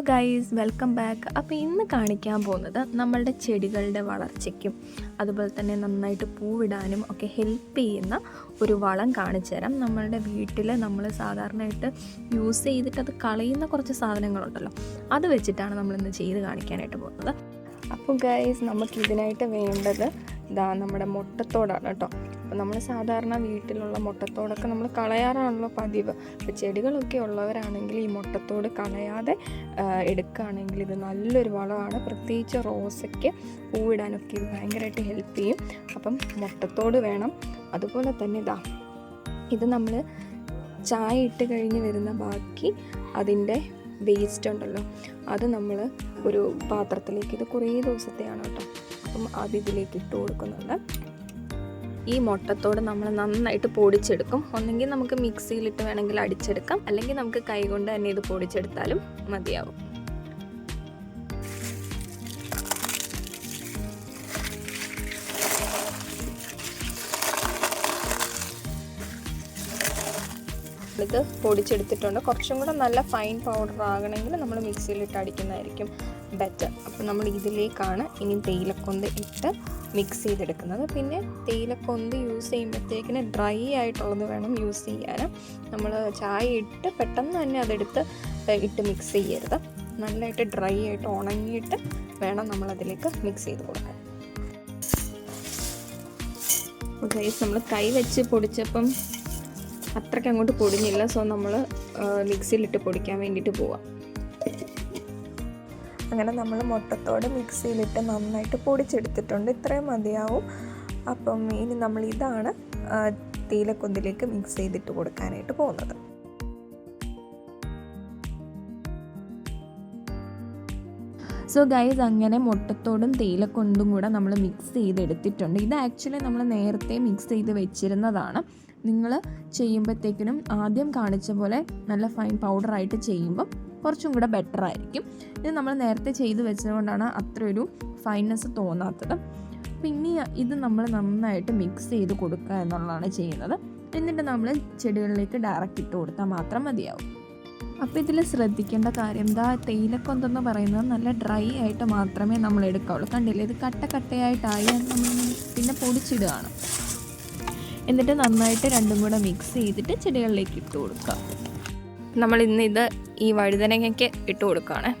Guys welcome back. അപ്പോൾ ഇന്ന് കാണിക്കാൻ പോകുന്നത് നമ്മളുടെ ചെടികളുടെ വളർച്ചയ്ക്കും അതുപോലെ തന്നെ നന്നായിട്ട് പൂവിടാനും ഒക്കെ ഹെൽപ്പ് ചെയ്യുന്ന ഒരു വളം കാണിച്ചു തരാം. നമ്മളുടെ വീട്ടിൽ നമ്മൾ സാധാരണയായിട്ട് യൂസ് ചെയ്തിട്ട് അത് കളയുന്ന കുറച്ച് സാധനങ്ങളുണ്ടല്ലോ അത് വെച്ചിട്ടാണ് നമ്മളിന്ന് ചെയ്ത് കാണിക്കാനായിട്ട് പോകുന്നത്. അപ്പോൾ ഗൈസ് നമുക്ക് ഇതിനായിട്ട് വേണ്ടത് ഇതാ നമ്മുടെ മുട്ടത്തോടാണ് കേട്ടോ. അപ്പോൾ നമ്മൾ സാധാരണ വീട്ടിലുള്ള മുട്ടത്തോടൊക്കെ നമ്മൾ കളയാറാണല്ലോ പതിവ്. അപ്പോൾ ചെടികളൊക്കെ ഉള്ളവരാണെങ്കിൽ ഈ മുട്ടത്തോട് കളയാതെ എടുക്കുകയാണെങ്കിൽ ഇത് നല്ലൊരു വളമാണ്. പ്രത്യേകിച്ച് റോസയ്ക്ക് പൂവിടാനൊക്കെ ഇത് ഭയങ്കരമായിട്ട് ഹെൽപ്പ് ചെയ്യും. അപ്പം മുട്ടത്തോട് വേണം. അതുപോലെ തന്നെ ഇതാ ഇത് നമ്മൾ ചായ ഇട്ട് കഴിഞ്ഞ് വരുന്ന ബാക്കി അതിന്റെ വേസ്റ്റ് ഉണ്ടല്ലോ. അത് നമ്മൾ ഒരു പാത്രത്തിലേക്ക് ഇത് കുറേ ദിവസത്തെയാണ് കേട്ടോ അപ്പം അത് ഇതിലേക്ക് ഇട്ട് കൊടുക്കുന്നുണ്ട് ഈ മുട്ടത്തോട് നമ്മൾ നന്നായിട്ട് പൊടിച്ചെടുക്കും. ഒന്നെങ്കിൽ നമുക്ക് മിക്സിയിലിട്ട് വേണമെങ്കിൽ അടിച്ചെടുക്കാം. അല്ലെങ്കിൽ നമുക്ക് കൈകൊണ്ട് തന്നെ ഇത് പൊടിച്ചെടുത്താലും മതിയാവും. ഇത് പൊടിച്ചെടുത്തിട്ടുണ്ട്. കുറച്ചും കൂടെ നല്ല ഫൈൻ പൗഡർ ആകണമെങ്കിൽ നമ്മൾ മിക്സിയിലിട്ട് അടിക്കുന്നതായിരിക്കും ബെറ്റർ അപ്പോൾ നമ്മൾ ഇതിലേക്കാണ് ഇനി തേയിലക്കൊന്ത് ഇട്ട് മിക്സ് ചെയ്തെടുക്കുന്നത്. പിന്നെ തേയിലക്കൊന്ത് യൂസ് ചെയ്യുമ്പോഴത്തേക്കിന് ഡ്രൈ ആയിട്ടുള്ളത് വേണം യൂസ് ചെയ്യാൻ. നമ്മൾ ചായ ഇട്ട് പെട്ടെന്ന് തന്നെ അതെടുത്ത് ഇട്ട് മിക്സ് ചെയ്യരുത്. നല്ലതായിട്ട് ഡ്രൈ ആയിട്ട് ഉണങ്ങിയിട്ട് വേണം നമ്മളതിലേക്ക് മിക്സ് ചെയ്ത് കൊടുക്കാൻ. ഗൈസ് നമ്മൾ കൈ വെച്ച് പൊടിച്ചപ്പം അത്രയ്ക്ക് അങ്ങോട്ട് പൊടിഞ്ഞില്ല. സോ നമ്മൾ മിക്സിയിലിട്ട് പൊടിക്കാൻ വേണ്ടിയിട്ട് പോവാം. അങ്ങനെ നമ്മൾ മുട്ടത്തോട് മിക്സിയിലിട്ട് നന്നായിട്ട് പൊടിച്ചെടുത്തിട്ടുണ്ട്. ഇത്രയും മതിയാവും. അപ്പം ഇനി നമ്മൾ ഇതാണ് ആ, തേയിലക്കൊന്തിലേക്ക് മിക്സ് ചെയ്തിട്ട് കൊടുക്കാനായിട്ട് പോകുന്നത്. സോ ഗൈസ് അങ്ങനെ മുട്ടത്തോടും തേയിലക്കൊണ്ടും കൂടെ നമ്മൾ മിക്സ് ചെയ്തെടുത്തിട്ടുണ്ട്. ഇത് ആക്ച്വലി നമ്മൾ നേരത്തെ മിക്സ് ചെയ്ത് വെച്ചിരുന്നതാണ്. നിങ്ങൾ ചെയ്യുമ്പോഴത്തേക്കിനും ആദ്യം കാണിച്ച പോലെ നല്ല ഫൈൻ പൗഡറായിട്ട് ചെയ്യുമ്പം കുറച്ചും കൂടെ ബെറ്റർ ആയിരിക്കും. ഇത് നമ്മൾ നേരത്തെ ചെയ്ത് വെച്ചതുകൊണ്ടാണ് അത്രയൊരു ഫൈനസ് തോന്നാത്തത്. പിന്നെ ഇത് നമ്മൾ നന്നായിട്ട് മിക്സ് ചെയ്ത് കൊടുക്കുക എന്നുള്ളതാണ് ചെയ്യുന്നത്. എന്നിട്ട് നമ്മൾ ചെടികളിലേക്ക് ഡയറക്റ്റ് ഇട്ട് കൊടുത്താൽ മാത്രം മതിയാവും. അപ്പോൾ ഇതിൽ ശ്രദ്ധിക്കേണ്ട കാര്യം എന്താ? തേയിലക്കൊന്തെന്ന് പറയുന്നത് നല്ല ഡ്രൈ ആയിട്ട് മാത്രമേ നമ്മൾ എടുക്കാവുള്ളൂ. കണ്ടില്ലേ? ഇത് കട്ട കട്ടയായിട്ടായി നമ്മൾ പിന്നെ പൊടിച്ചിടുകയാണ്. എന്നിട്ട് നന്നായിട്ട് രണ്ടും കൂടെ മിക്സ് ചെയ്തിട്ട് ചെടികളിലേക്ക് ഇട്ട് കൊടുക്കുക നമ്മൾ ഇന്ന് ഇത് ഈ വഴുതനങ്ങയ്ക്ക് ഇട്ട് കൊടുക്കുകയാണ്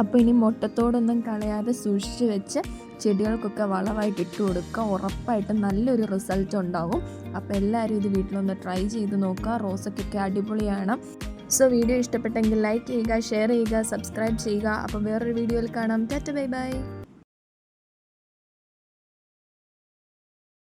അപ്പോൾ ഇനി മുട്ടത്തോടൊന്നും കളയാതെ സൂക്ഷിച്ച് വെച്ച് ചെടികൾക്കൊക്കെ വളമായിട്ട് ഇട്ട് കൊടുക്കുക ഉറപ്പായിട്ടും നല്ലൊരു റിസൾട്ട് ഉണ്ടാകും അപ്പോൾ എല്ലാവരും ഇത് വീട്ടിലൊന്ന് ട്രൈ ചെയ്ത് നോക്കുക റോസൊക്കെ അടിപൊളിയാണ്. സോ വീഡിയോ ഇഷ്ടപ്പെട്ടെങ്കിൽ ലൈക്ക് ചെയ്യുക ഷെയർ ചെയ്യുക സബ്സ്ക്രൈബ് ചെയ്യുക. അപ്പോൾ വേറൊരു വീഡിയോയിൽ കാണാം. Tata bye bye